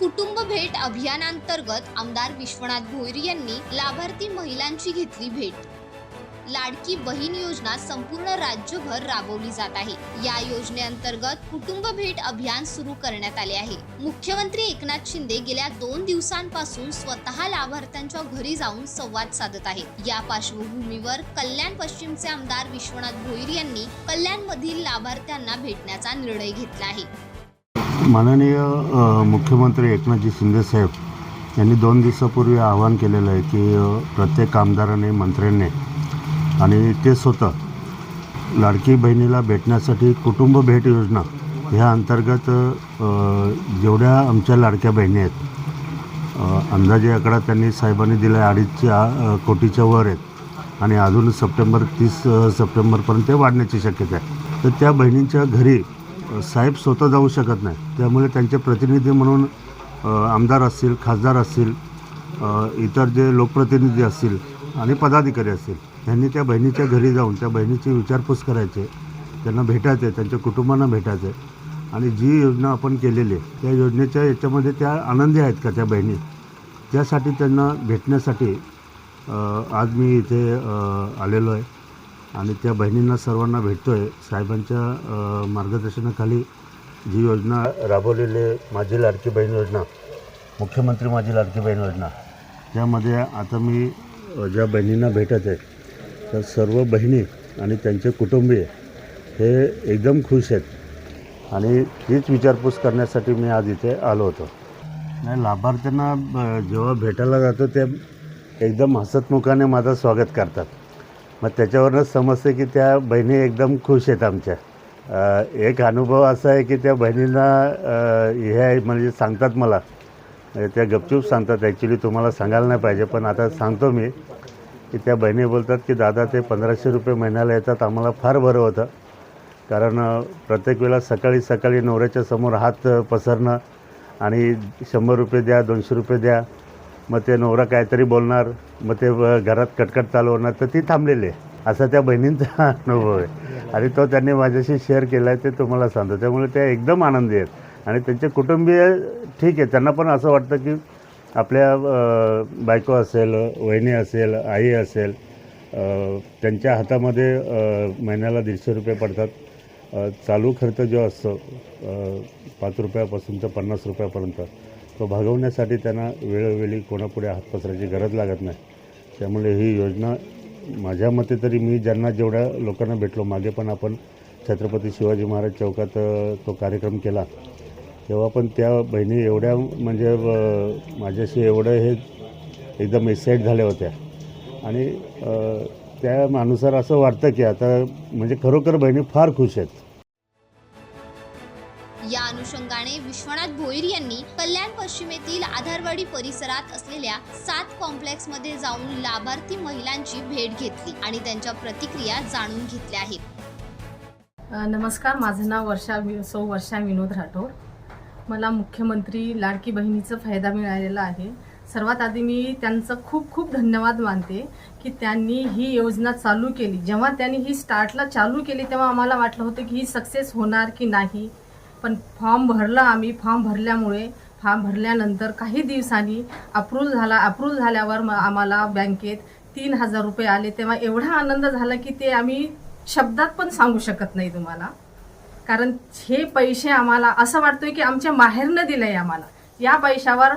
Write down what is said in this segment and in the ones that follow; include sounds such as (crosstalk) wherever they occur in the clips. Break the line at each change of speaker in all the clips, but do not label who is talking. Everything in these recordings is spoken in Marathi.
कुटुंब भेट अभियानांतर्गत आमदार विश्वनाथ भोईर यांनी लाभार्थी महिलांची घेतली भेट. लाडकी बहीण योजना संपूर्ण राज्यभर राबवली जात आहे. या योजनेअंतर्गत कुटुंब भेट अभियान सुरू करण्यात आले आहे. मुख्यमंत्री एकनाथ शिंदे गेल्या दोन दिवसांपासून स्वतः लाभार्थ्यांच्या घरी जाऊन संवाद साधत आहेत. या पार्श्वभूमीवर कल्याण पश्चिमचे आमदार विश्वनाथ भोईर यांनी कल्याण मधील लाभार्थ्यांना भेटण्याचा निर्णय घेतला आहे.
माननीय मुख्यमंत्री एकनाथजी शिंदेसाहेब यांनी दोन दिवसापूर्वी आवाहन केलेलं आहे की प्रत्येक आमदाराने मंत्र्यांनी आणि ते स्वतः लाडकी बहिणीला भेटण्यासाठी कुटुंब भेट योजना ह्या अंतर्गत जेवढ्या आमच्या लाडक्या बहिणी आहेत अंदाजे आकडा त्यांनी साहेबांनी दिला आहे अडीचच्या कोटीच्या वर आहेत आणि अजून सप्टेंबर तीस सप्टेंबरपर्यंत ते वाढण्याची शक्यता आहे. तर त्या बहिणींच्या घरी साहेब स्वतः जाऊ शकत नाही. त्यामुळे त्यांचे प्रतिनिधी म्हणून आमदार असतील खासदार असतील इतर जे लोकप्रतिनिधी असतील आणि पदाधिकारी असतील यांनी त्या बहिणीच्या घरी जाऊन त्या बहिणीची विचारपूस करायचे त्यांना भेटायचे त्यांच्या कुटुंबांना भेटायचे. आणि जी योजना आपण केलेली आहे त्या योजनेच्या याच्यामध्ये त्या आनंदी आहेत का त्या बहिणी? त्यासाठी त्यांना भेटण्यासाठी आज मी इथे आलेलो आहे. आणि त्या बहिणींना सर्वांना भेटतो आहे साहेबांच्या मार्गदर्शनाखाली जी योजना राबवलेली आहे माझी लाडकी बहीण योजना मुख्यमंत्री माझी लाडकी बहीण योजना त्यामध्ये आता मी ज्या बहिणींना भेटत आहे तर सर्व बहिणी आणि त्यांचे कुटुंबीय हे एकदम खुश आहेत. आणि तीच विचारपूस करण्यासाठी मी आज इथे आलो होतो. नाही लाभार्थ्यांना जेव्हा भेटायला जातो ते एकदम हसतमुखाने माझं स्वागत करतात. मग त्याच्यावरूनच समजते की त्या बहिणी एकदम खुश आहेत आमच्या. एक अनुभव असा आहे की त्या बहिणींना हे आहे म्हणजे सांगतात मला. म्हणजे त्या गपचूप सांगतात. ॲक्च्युली तुम्हाला सांगायला नाही पाहिजे पण आता सांगतो मी. की त्या बहिणी बोलतात की दादा ते पंधराशे रुपये महिन्याला येतात. आम्हाला फार बरं होतं. कारण प्रत्येक वेळेला सकाळी सकाळी नवऱ्याच्या समोर हात पसरणं आणि शंभर रुपये द्या दोनशे रुपये द्या. मग ते नवरा काहीतरी बोलणार मग ते घरात कटकट चालू होणार तर ती थांबलेली आहे. असा त्या बहिणींचा (laughs) अनुभव आहे. आणि तो त्यांनी माझ्याशी शेअर केला आहे ते तुम्हाला सांगतो. त्यामुळे ते एकदम आनंदी आहेत. आणि त्यांचे कुटुंबीय ठीक आहे. त्यांना पण असं वाटतं की आपल्या बायको असेल वहिनी असेल आई असेल त्यांच्या हातामध्ये महिन्याला दीडशे रुपये पडतात. चालू खर्च जो असतो पाच रुपयापासून तर पन्नास रुपयापर्यंत. तो भागवण्यासाठी त्यांना वेळोवेळी कोणापुढे हात पसरायची गरज लागत नाही. त्यामुळे ही योजना माझ्या मते तरी मी ज्यांना जेवढ्या लोकांना भेटलो मागे पण आपण छत्रपती शिवाजी महाराज चौकात तो कार्यक्रम केला. तेव्हा पण त्या बहिणी एवढ्या म्हणजे माझ्याशी एवढं हे एकदम एक्साईट झाल्या होत्या. आणि त्या माणुसार असं वाटतं की आता म्हणजे खरोखर बहिणी फार खुश आहेत.
राणे विश्वनाथ भोईर यांनी कल्याण पश्चिमेतील आधारवाडी परिसरात असलेल्या सात कॉम्प्लेक्समध्ये जाऊन लाभार्थी महिलांची भेट घेतली आणि त्यांच्या प्रतिक्रिया जाणून घेतल्या आहेत.
नमस्कार माझं नाव वर्षा वि सौ वर्षा विनोद राठोड. मला मुख्यमंत्री लाडकी बहिणीचा फायदा मिळालेला आहे. सर्वात आधी मी त्यांचं खूप खूप धन्यवाद मानते की त्यांनी ही योजना चालू केली. जेव्हा त्यांनी ही स्टार्टला चालू केली तेव्हा आम्हाला वाटलं होतं की ही सक्सेस होणार की नाही. पण फॉर्म भरला आम्ही फॉर्म भरल्यामुळे फॉर्म भरल्यानंतर काही दिवसांनी अप्रूव्ह झाला अप्रूव्ह झाल्यावर मग आम्हाला बँकेत तीन हजार रुपये आले. तेव्हा एवढा आनंद झाला की ते आम्ही शब्दात पण सांगू शकत नाही तुम्हाला. कारण हे पैसे आम्हाला असं वाटतोय की आमच्या माहेरनं दिलं आहे आम्हाला. या पैशावर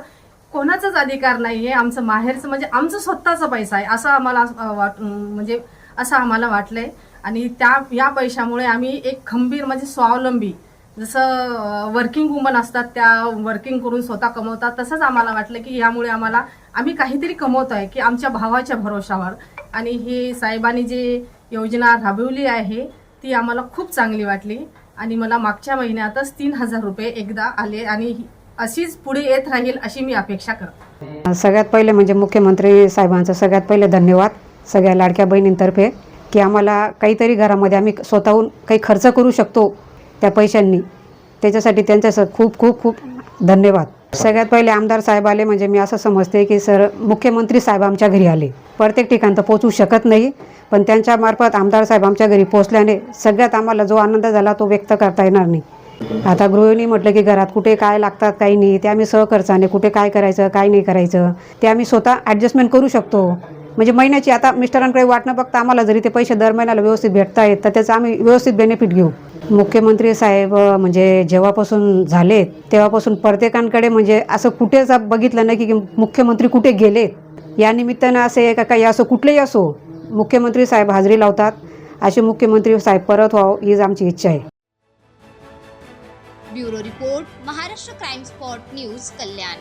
कोणाचाच अधिकार नाही आहे आमचं माहेरचं म्हणजे आमचं स्वतःचा पैसा आहे असं आम्हाला वाट म्हणजे असं आम्हाला वाटलंय. आणि त्या या पैशामुळे आम्ही एक खंबीर म्हणजे स्वावलंबी जसं वर्किंग वुमन असतात त्या वर्किंग करून स्वतः कमवतात तसंच आम्हाला वाटलं की यामुळे आम्हाला आम्ही काहीतरी कमवतो आहे की आमच्या भावाच्या भरोशावर. आणि हे साहेबांनी जे योजना राबवली आहे ती आम्हाला खूप चांगली वाटली. आणि मला मागच्या महिन्यातच तीन हजार रुपये एकदा आले आणि अशीच पुढे येत राहील अशी मी अपेक्षा करते.
सगळ्यात पहिले म्हणजे मुख्यमंत्री साहेबांचं सगळ्यात पहिले धन्यवाद सगळ्या लाडक्या बहिणींतर्फे की आम्हाला काहीतरी घरामध्ये आम्ही स्वतःहून काही खर्च करू शकतो त्या पैशांनी. त्याच्यासाठी त्यांचं स- खूप खूप खूप धन्यवाद. सगळ्यात पहिले आमदार साहेब आले म्हणजे मी असं समजते की सर मुख्यमंत्री साहेब आमच्या घरी आले. प्रत्येक ठिकाण तर पोचू शकत नाही पण त्यांच्यामार्फत आमदार साहेब आमच्या घरी पोचल्याने सगळ्यात आम्हाला जो आनंद झाला तो व्यक्त करता येणार नाही. आता गृहिणी म्हटलं की घरात कुठे काय लागतात काही नाही ते आम्ही सहकर्चाने कुठे काय करायचं काय नाही करायचं ते आम्ही स्वतः ॲडजस्टमेंट करू शकतो. म्हणजे महिन्याची आता मिस्टरांकडे वाट न बघता आम्हाला जरी ते पैसे दर महिन्याला व्यवस्थित भेटता येत तर त्याचं आम्ही व्यवस्थित बेनिफिट घेऊ. मुख्यमंत्री साहेब म्हणजे जेव्हापासून झालेत तेव्हापासून प्रत्येकांकडे म्हणजे असं कुठेच बघितलं नाही की मुख्यमंत्री कुठे गेलेत या निमित्तानं असे का काही असो कुठलेही असो मुख्यमंत्री साहेब हजेरी लावतात. असे मुख्यमंत्री साहेब परत व्हावं हीच आमची इच्छा आहे.
Bureau report Maharashtra crime spot news Kalyan.